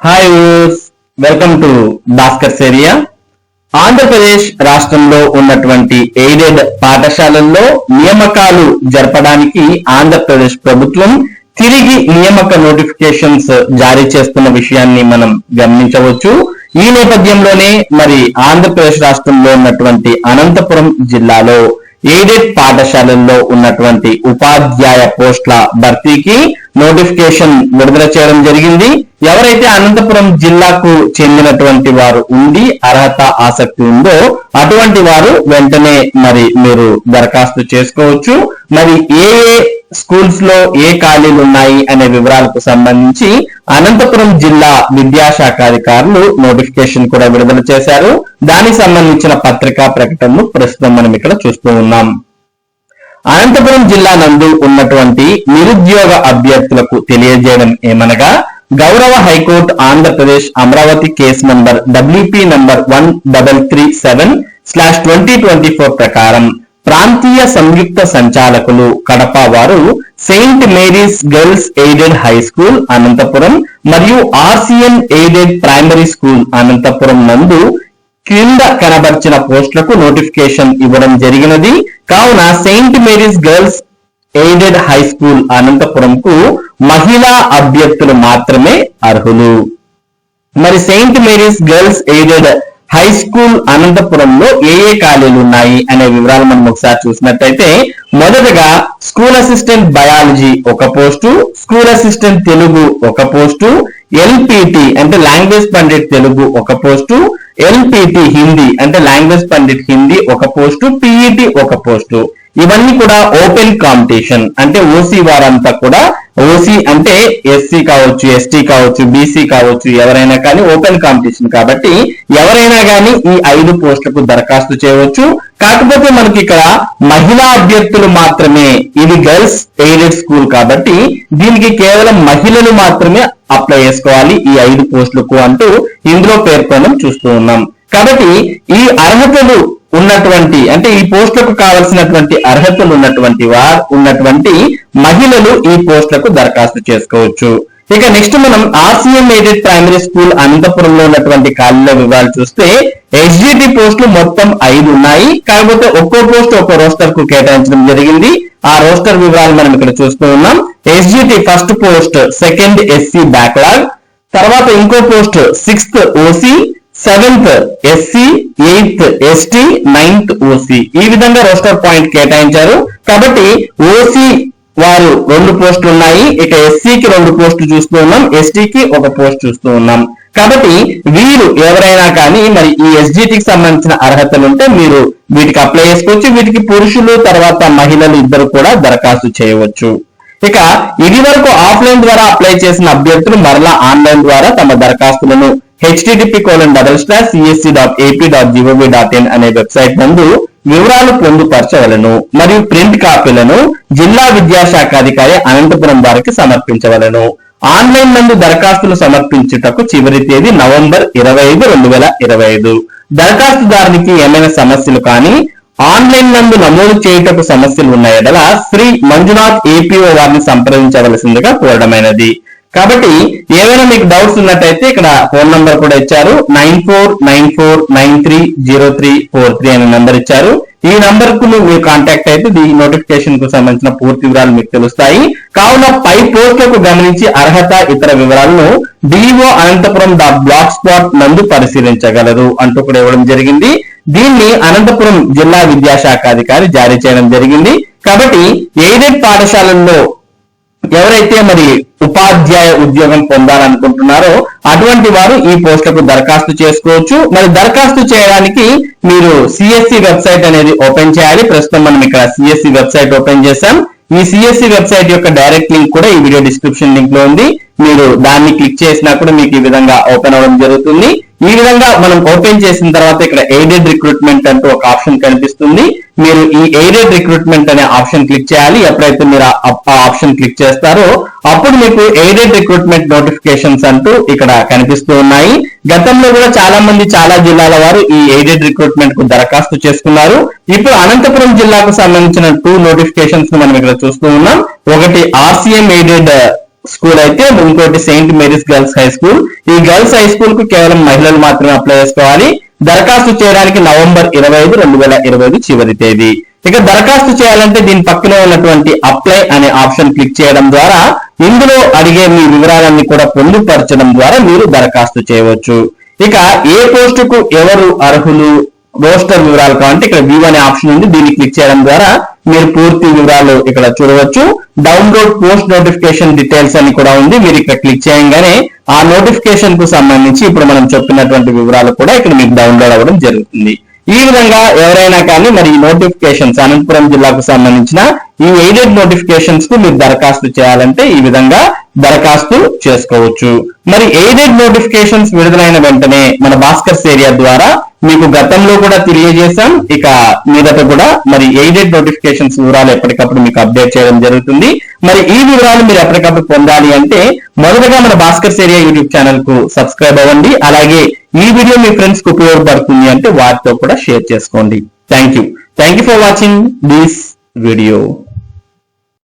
Hi welcome to Bhaskar సేరియా ఆంధ్రప్రదేశ్ రాష్ట్రంలో ఉన్నటువంటి ఎయిడెడ్ పాఠశాలల్లో నియామకాలు జరపడానికి ఆంధ్రప్రదేశ్ ప్రభుత్వం తిరిగి నియామక నోటిఫికేషన్స్ జారీ చేస్తున్న విషయాన్ని మనం గమనించవచ్చు. ఈ నేపథ్యంలోనే మరి ఆంధ్రప్రదేశ్ రాష్ట్రంలో ఉన్నటువంటి అనంతపురం జిల్లాలో ఎయిడెడ్ పాఠశాలల్లో ఉన్నటువంటి ఉపాధ్యాయ పోస్టుల భర్తీకి నోటిఫికేషన్ విడుదల చేయడం జరిగింది. ఎవరైతే అనంతపురం జిల్లాకు చెందినటువంటి వారు ఉండి అర్హత ఆసక్తి ఉందో అటువంటి వారు వెంటనే మరి మీరు దరఖాస్తు చేసుకోవచ్చు. మరి ఏ ఏ స్కూల్స్లో ఏ ఖాళీలు ఉన్నాయి అనే వివరాలకు సంబంధించి అనంతపురం జిల్లా విద్యాశాఖ అధికారులు నోటిఫికేషన్ కూడా విడుదల చేశారు. దానికి సంబంధించిన పత్రికా ప్రకటనను ప్రస్తుతం మనం ఇక్కడ చూస్తూ ఉన్నాం. అనంతపురం జిల్లా నందు ఉన్నటువంటి నిరుద్యోగ అభ్యర్థులకు తెలియజేయడం ఏమనగా గౌరవ high court Andhra Pradesh Amaravati case number WP number one double three seven slash twenty twenty four ప్రకారం ప్రాంతీయ సంయుక్త సంచాలకులు కడప వారు Saint Mary's girls aided high school Anantapuram మరియు RCN aided primary school Anantapuram నందు క్రింద కనబర్చిన పోస్టులకు నోటిఫికేషన్ ఇవ్వడం జరిగినది. కావున Saint Mary's girls aided high school అనంతపురంకు మహిళా అభ్యర్థులు మాత్రమే అర్హులు. మరి Saint Mary's girls aided high school అనంతపురంలో ఏ ఏ ఖాళీలు ఉన్నాయి అనే వివరాలు మనం ఒకసారి చూసినట్టయితే మొదటగా స్కూల్ అసిస్టెంట్ బయాలజీ ఒక పోస్టు స్కూల్ అసిస్టెంట్ తెలుగు ఒక పోస్టు ఎల్పిటి అంటే లాంగ్వేజ్ పండిట్ తెలుగు ఒక పోస్టు ఎల్పిటి హిందీ అంటే లాంగ్వేజ్ పండిట్ హిందీ ఒక పోస్టు పిఈటి ఒక పోస్టు. ఇవన్నీ కూడా ఓపెన్ కాంపిటీషన్ అంటే ఓసీ వారంతా కూడా ఓసీ అంటే ఎస్సీ కావచ్చు ఎస్టీ కావచ్చు బీసీ కావచ్చు ఎవరైనా కానీ ఓపెన్ కాంపిటీషన్ కాబట్టి ఎవరైనా కానీ ఈ ఐదు పోస్టులకు దరఖాస్తు చేయవచ్చు. కాకపోతే మనకి ఇక్కడ మహిళా అభ్యర్థులు మాత్రమే ఇది గర్ల్స్ ఎయిడెడ్ స్కూల్ కాబట్టి దీనికి కేవలం మహిళలు మాత్రమే అప్లై చేసుకోవాలి ఈ ఐదు పోస్టులకు అంటూ ఇందులో పేర్కొనడం చూస్తూ ఉన్నాం. కాబట్టి ఈ అర్హతలు ఉన్నటువంటి అంటే ఈ పోస్టులకు కావలసినటువంటి అర్హతలు ఉన్నటువంటి వారు ఉన్నటువంటి మహిళలు ఈ పోస్టులకు దరఖాస్తు చేసుకోవచ్చు. ఇక నెక్స్ట్ మనం ఆర్సీఎం ఎయిడెడ్ ప్రైమరీ స్కూల్ అనంతపురంలో ఉన్నటువంటి ఖాళీల వివరాలు చూస్తే ఎస్జిటి పోస్టులు మొత్తం ఐదు ఉన్నాయి. కాకపోతే ఒక్కో పోస్ట్ ఒక్కో రోస్టర్కు కేటాయించడం జరిగింది. ఆ రోస్టర్ వివరాలు మనం ఇక్కడ చూస్తూ ఉన్నాం. SGT first post second SC backlog. తర్వాత ఇంకో post sixth OC. Seventh SC eighth ST ninth OC ఈ విధంగా రోస్టర్ పాయింట్ కేటాయించారు. కాబట్టి ఓసీ వారు రెండు పోస్టులు ఉన్నాయి. ఇక ఎస్సీకి రెండు పోస్టులు చూస్తూ ఉన్నాం. ఎస్టీకి ఒక పోస్ట్ చూస్తూ ఉన్నాం. కాబట్టి వీరు ఎవరైనా కానీ మరి ఈ ఎస్జిటికి సంబంధించిన అర్హతలు ఉంటే మీరు వీటికి అప్లై చేసుకోవచ్చు. వీటికి పురుషులు తర్వాత మహిళలు ఇద్దరు కూడా దరఖాస్తు చేయవచ్చు. ఇక ఇది వరకు ఆఫ్లైన్ ద్వారా అప్లై చేసిన అభ్యర్థులు మరలా ఆన్లైన్ ద్వారా తమ దరఖాస్తులను HTTP colon double slash CSC dot AP dot gov dot in అనే వెబ్సైట్ నందు వివరాలు పొందుపరచవలను మరియు ప్రింట్ కాపీలను జిల్లా విద్యాశాఖ అధికారి అనంతపురం వారికి సమర్పించవలను. ఆన్లైన్ నందు దరఖాస్తులు సమర్పించుటకు చివరి తేదీ నవంబర్ ఇరవై ఐదు రెండు వేల ఇరవై ఐదు. దరఖాస్తుదారునికి ఏమైనా సమస్యలు కానీ ఆన్లైన్ నందు నమోదు చేయుటకు సమస్యలు ఉన్న ఎడల శ్రీ మంజునాథ్ ఏపీఓ వారిని సంప్రదించవలసిందిగా కోరడమైనది. కాబట్టి ఏమైనా మీకు డౌట్స్ ఉన్నట్టయితే ఇక్కడ ఫోన్ నంబర్ కూడా ఇచ్చారు. Nine four nine four nine three zero three four three అనే నంబర్ ఇచ్చారు. ఈ నంబర్కు మీరు కాంటాక్ట్ అయితే ఈ నోటిఫికేషన్కు సంబంధించిన పూర్తి వివరాలు మీకు తెలుస్తాయి. కావున పై పోస్టులకు గమనించి అర్హత ఇతర వివరాలను DO Anantapuram the blog spot నందు పరిశీలించగలరు అంటూ కూడా ఇవ్వడం జరిగింది. దీన్ని అనంతపురం జిల్లా విద్యాశాఖ అధికారి జారీ చేయడం జరిగింది. కాబట్టి ఎయిడెడ్ పాఠశాలల్లో ఎవరైతే మరి ఉపాధ్యాయ ఉద్యోగం పొందాలనుకుంటున్నారో అటువంటి వారు ఈ పోస్టులకు దరఖాస్తు చేసుకోవచ్చు. మరి దరఖాస్తు చేయడానికి మీరు సిఎస్సి వెబ్సైట్ అనేది ఓపెన్ చేయాలి. ప్రస్తుతం మనం ఇక్కడ సిఎస్సి వెబ్సైట్ ఓపెన్ చేశాం. ఈ సిఎస్సి వెబ్సైట్ యొక్క డైరెక్ట్ లింక్ కూడా ఈ వీడియో డిస్క్రిప్షన్ లింక్లో ఉంది. మీరు దాన్ని క్లిక్ చేసినా కూడా మీకు ఈ విధంగా ఓపెన్ అవ్వడం జరుగుతుంది. ఈ విధంగా మనం ఓపెన్ చేసిన తర్వాత ఇక్కడ ఎయిడెడ్ రిక్రూట్మెంట్ అంటూ ఒక ఆప్షన్ కనిపిస్తుంది. మీరు ఈ ఎయిడెడ్ రిక్రూట్మెంట్ అనే ఆప్షన్ క్లిక్ చేయాలి. ఎప్పుడైతే మీరు ఆ ఆప్షన్ క్లిక్ చేస్తారో అప్పుడు మీకు ఎయిడెడ్ రిక్రూట్మెంట్ నోటిఫికేషన్స్ అంటూ ఇక్కడ కనిపిస్తూ ఉన్నాయి. గతంలో కూడా చాలా మంది చాలా జిల్లాల వారు ఈ ఎయిడెడ్ రిక్రూట్మెంట్కు దరఖాస్తు చేసుకున్నారు. ఇప్పుడు అనంతపురం జిల్లాకు సంబంధించిన టూ నోటిఫికేషన్స్ మనం ఇక్కడ చూస్తూ ఉన్నాం. ఒకటి ఆర్సీఎం ఎయిడెడ్ స్కూల్ అయితే ఇంకోటి Saint Mary's girls high school. ఈ గర్ల్స్ హై స్కూల్కు కేవలం మహిళలు మాత్రమే అప్లై చేసుకోవాలి. దరఖాస్తు చేయడానికి నవంబర్ ఇరవై ఐదు రెండు వేల ఇరవై ఐదు చివరి తేదీ. ఇక దరఖాస్తు చేయాలంటే దీని పక్కనే ఉన్నటువంటి అప్లై అనే ఆప్షన్ క్లిక్ చేయడం ద్వారా ఇందులో అడిగే మీ వివరాలన్నీ కూడా పొందుపరచడం ద్వారా మీరు దరఖాస్తు చేయవచ్చు. ఇక ఏ పోస్టుకు ఎవరు అర్హులు? రోస్టర్ వివరాలు కావాలంటే ఇక్కడ వ్యూ అనే ఆప్షన్ ఉంది. దీన్ని క్లిక్ చేయడం ద్వారా మీరు పూర్తి వివరాలు ఇక్కడ చూడవచ్చు. డౌన్లోడ్ పోస్ట్ నోటిఫికేషన్ డీటెయిల్స్ అని కూడా ఉంది. మీరు ఇక్కడ క్లిక్ చేయగానే ఆ నోటిఫికేషన్కు సంబంధించి ఇప్పుడు మనం చెప్పినటువంటి వివరాలు కూడా ఇక్కడ మీకు డౌన్లోడ్ అవ్వడం జరుగుతుంది. ఈ విధంగా ఎవరైనా కానీ మరి ఈ నోటిఫికేషన్స్ అనంతపురం జిల్లాకు సంబంధించిన ఈ ఎయిడెడ్ నోటిఫికేషన్స్కు మీరు దరఖాస్తు చేయాలంటే ఈ విధంగా దరఖాస్తు చేసుకోవచ్చు. మరి ఎయిడెడ్ నోటిఫికేషన్స్ విడుదలైన వెంటనే మన భాస్కర్స్ ఏరియా ద్వారా మీకు గతంలో కూడా తెలియజేశాం. ఇక మీదట కూడా మరి ఎయిడెడ్ నోటిఫికేషన్స్ వివరాలు ఎప్పటికప్పుడు మీకు అప్డేట్ చేయడం జరుగుతుంది. మరి ఈ వివరాలు మీరు ఎప్పటికప్పుడు పొందాలి అంటే మొదటగా మన భాస్కర్స్ ఏరియా యూట్యూబ్ ఛానల్కు సబ్స్క్రైబ్ అవ్వండి. అలాగే ఈ వీడియో మీ ఫ్రెండ్స్కు ఉపయోగపడుతుంది అంటే వారితో కూడా షేర్ చేసుకోండి. Thank you thank you for watching this video